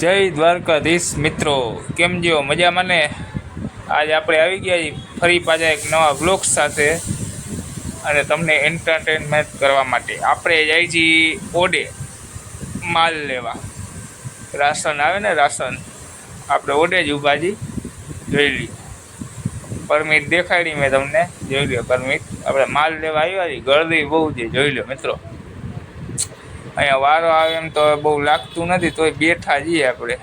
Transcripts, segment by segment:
જય દ્વારકાધીશ મિત્રો. કેમ જો મજામાં ને આજ આપણે આવી ગયા છીએ ફરી પાછા એક નવા બ્લોગ સાથે અને તમને એન્ટરટેનમેન્ટ કરવા માટે. આપણે જઈએ છીએ ઓડે માલ લેવા. રાશન આવે ને રાશન? આપણે ઓડે જ ઊભા જી, જોઈ લઈએ. પરમિટ દેખાડી મેં તમને. જોઈ લો પરમિટ. આપણે માલ લેવા આવ્યા છીએ. ગળદી બહુ છે. જોઈ લો મિત્રો. અહીંયા વારો આવે એમ તો બહુ લાગતું નથી તોય બેઠા જઈએ આપણે.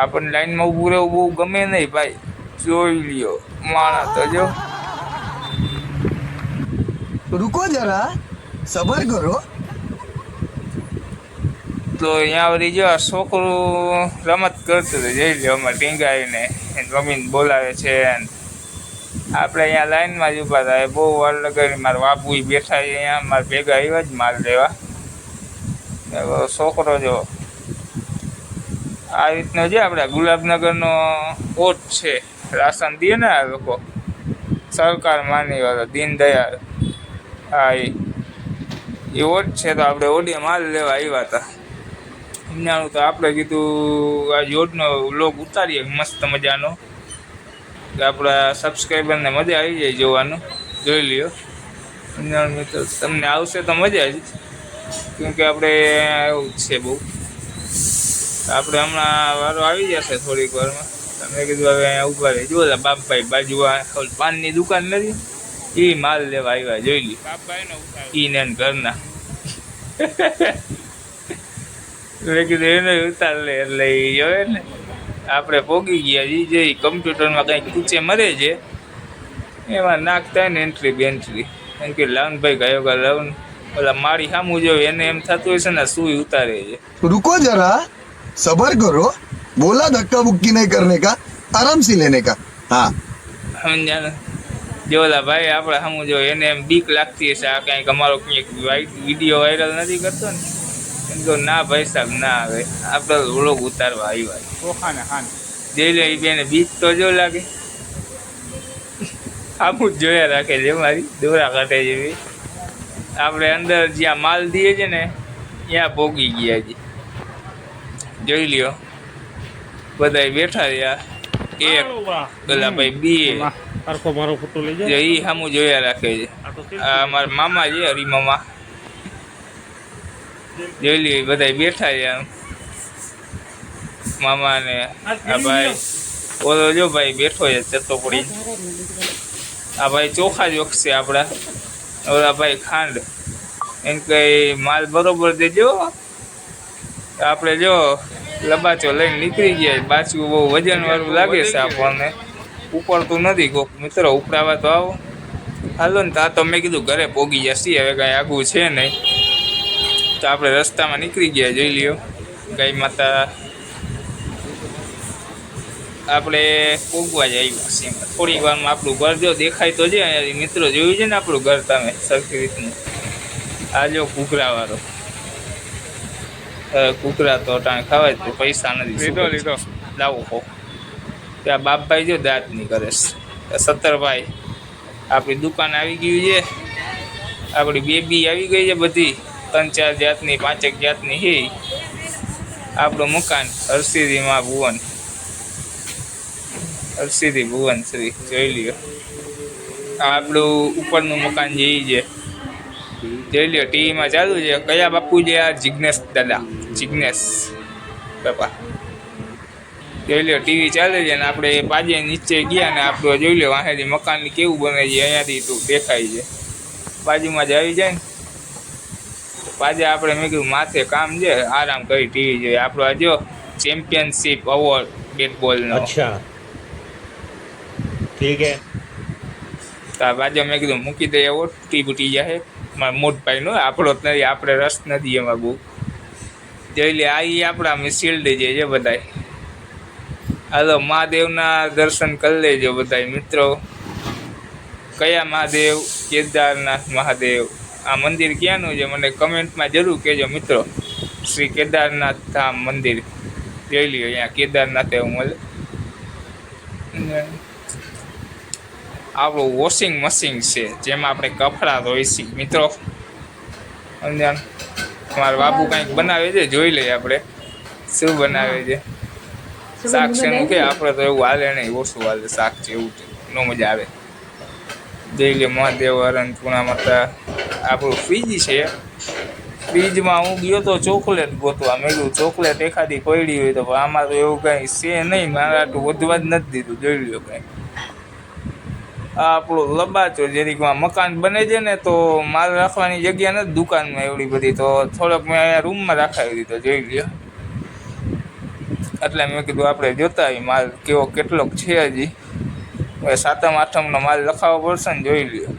આપણને લાઈનમાં ઊભું રહેવું બહુ ગમે નહીં ભાઈ. જોઈ લ્યો માણસ તો જો. રૂકો જરા સબર કરો. તો અહીંયા વળી જો છોકરું રમત કરતું હતું જઈ લ્યો અમારે ટીંગાવીને મમ્મીને બોલાવે છે આપણે અહીંયા લાઈનમાં જ ઊભા થાય. બહુ વાર લગાવી મારા બાપુ બેઠા અહીંયા મારા ભેગા આવ્યા જ માલ લેવા. છોકરો જો. આ રીતનો છે આપણે ગુલાબનગરનો ઓટ છે, રાશન દે ને આ લોકો. સરકાર માની વાળો, દીનદયાળ. હા એ ઓટ છે તો આપણે ઓડી માલ લેવા આવ્યા હતા. સમજાણું તો આપણે કીધું, આ યોડનો લોગ ઉતારીએ, મસ્ત મજાનો. આપણા સબસ્ક્રાઈબરને મજા આવી જાય જોવાનું. જોઈ લ્યો. સમજાણું મિત્રો તમને આવશે તો મજા જ. કેમ કે આપણે એવું જ છે બહુ. આપણે હમણાં વારો આવી જશે થોડીક વારમાં. તમે કીધું હવે અહીંયા ઊભા રહી. જુઓ બાપભાઈ બાજુ પાનની દુકાન નથી? એ માલ લેવા આવ્યા જોઈ લી બાપભાઈ ઈને ઘરના. મેં કીધું એને ઉતાર લે એટલે એ જોવે ને. આપણે પોગી ગયા એ જે કમ્પ્યુટરમાં કંઈક પૂછે મરે છે એમાં નાખતા ને એન્ટ્રી બેન્ટ્રી એમ કે લાવનભાઈ ગયો કે લાવન. ઓલા મારી સામું જોવે એને એમ થતું હશે ને સુઈ ઉતારે છે. રૂકો જરા સબર કરો બોલા ધક્કા બુક્કી નહીં કરને કા આરામ સી લેને કા. હા. સમજાને જો ઓલા ભાઈ આપણે સામું જો એને એમ બીક લાગતી હશે આ કંઈક અમારો કંઈક વીડિયો વાયરલ નથી કરતો ને. એમ તો ના ભાઈ સાહેબ ના આવે. આપણે ઓળો ઉતારવા આવ્યા. ઓખાને હા જઈ લે બેને બીક તો જો લાગે. આમ જ જોયા રાખે છે મારી દોરા કાઢે જેવી આપણે અંદર જ્યાં માલ દઈએ છે ને ત્યાં પોગી ગયા છે. જોઈ લ્યો. બધા બેઠા રહ્યા. એક પેલા ભાઈ બી. સરખો મારો ફોટો લઈ જાય એ સામું જોયા રાખે છે. આ અમારા મામા છે હરિમામા જોઈ લ્યો બધા બેઠા રહ્યા. મામા ને આ ભાઈ. ઓલો જો ભાઈ બેઠો છે ચતો પડી આ ભાઈ ચોખા જ વખશે આપણા. ઓલા ભાઈ ખાંડ. એમ કઈ માલ બરોબર દેજો આપણે જો લબાચો લઈને નીકળી ગયા બાચું બહુ વજનવાળું લાગે છે આપણને ઉપડતું નથી કોક. મિત્રો ઉપડાવા તો આવો. હાલો ને, તો તો મેં કીધું ઘરે પોગી જશે હવે કાંઈ આગું છે નહીં. તો આપણે રસ્તામાં નીકળી ગયા, જોઈ લ્યો. ગાય માતા આપણે પૂગવા જ આવ્યા છીએ થોડીક વારમાં આપણું ઘર જો દેખાય તો છે મિત્રો જોયું છે ને આપણું ઘર તમે? સરખી રીતનું. આ જો કુકરાવાળો. કૂકરા તો ટાણે ખવાય તો પૈસા નથી લીધો લીધો. લાવો હો. ત્યાં બાપભાઈ જો દાંત નહીં કરે છે. સત્તરભાઈ આપણી દુકાન આવી ગયું છે. આપણી બેબી આવી ગઈ છે બધી. ત્રણ ચાર જાતની પાંચેક જાતની છે આપણું મકાન હરસિદીમાં ભુવન. હરસિદ્ધિ ભુવન શ્રી જોઈ લ્યો. આ આપણું ઉપરનું મકાન જે છે, જોઈ લ્યો, ટીવીમાં ચાલુ છે. કયા બાપુ છે આ? જિજ્ઞેશ દાદા. જિજ્ઞેશ બાપા. જોઈ લ્યો, ટીવી ચાલે છે ને આપણે પાજે નીચે ગયા ને આપણે જોઈ લ્યો, વાંહેથી મકાન કેવું બને છે, અહીંયાથી તો દેખાય છે. બાજુમાં જ આવી જાય ને. પાછા આપણે મેં કીધું, માથે કામ છે, આરામ કરી ટીવી જોઈએ. આપણો આ ચેમ્પિયનશિપ અવોર્ડ બેટબોલનો અચ્છા. ઠીક હે તો બાજુ મેં કીધું, મૂકી દઈએ એવોર્ડ ટી બુટી જાય. મારા મોટભાઈનો, આપણો જ નથી, આપણે રસ નથી એમાં બહુ. જોઈ લે, આ આપણા અમે શિલ્ડ જે છે બધાય. હાલો મહાદેવના દર્શન કરી લેજો બધાય, મિત્રો. કયા મહાદેવ? કેદારનાથ મહાદેવ. આ મંદિર ક્યાંનું છે? મને કમેન્ટમાં જરૂર કહેજો, મિત્રો. શ્રી કેદારનાથ ધામ મંદિર. જોઈ લ્યો, અહીંયા કેદારનાથ એવું મળે આપણું વોશિંગ મશીન છે જેમાં આપણે કપડાં ધોઈશી. મિત્રો સમજ્યા મારા બાબુ કંઈક બનાવે છે? જોઈ લઈએ આપણે. શું બનાવે છે? શાક છે મૂકે આપણે તો એવું હાલે નહીં ઓછું હાલે શાક છે એવું છે. નો મજા આવે. જઈ લે મહાદેવ અરણપુરા માતા આપણું ફ્રીજ છે. ફ્રીજમાં હું ગયો તો ચોકલેટ ગોતવા મેળ્યું ચોકલેટ એખાદી પડી હોય તો પણ આમાં તો એવું કાંઈ છે નહીં. મારા આટલું વધવા જ નથી દીધું. જોઈ લ્યો કાંઈ આપણું લબાચો જેરીકમાં મકાન બને છે ને તો માલ રાખવાની જગ્યા નથી દુકાનમાં એવડી બધી. તો થોડોક મેં અહીંયા રૂમમાં રાખાવી દીધો, જોઈ લ્યો. એટલે મેં કીધું આપણે જોતા આવી માલ કેવો કેટલોક છે હજી. હવે સાતમ, આઠમનો માલ લખાવવો પડશે ને જોઈ લ્યો.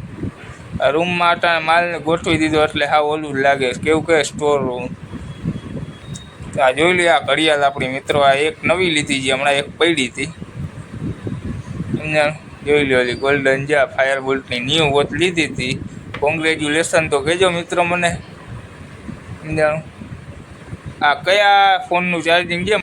રૂમમાં અટાણે માલને ગોઠવી દીધો એટલે હા ઓલું જ લાગે. કેવું કે સ્ટોર રૂમ. આ જોઈ લે આ ઘડિયાળ આપણી મિત્રો આ એક નવી લીધી છે, હમણાં એક પડી હતી. એમને જોઈ લો ઓલી ગોલ્ડન જા ફાયર બોલ્ટની ન્યૂ વોચ લીધી હતી. કોંગ્રેચ્યુલેશન તો કહેજો મિત્રો મને. આ કયા ફોનનું ચાર્જિંગ છે?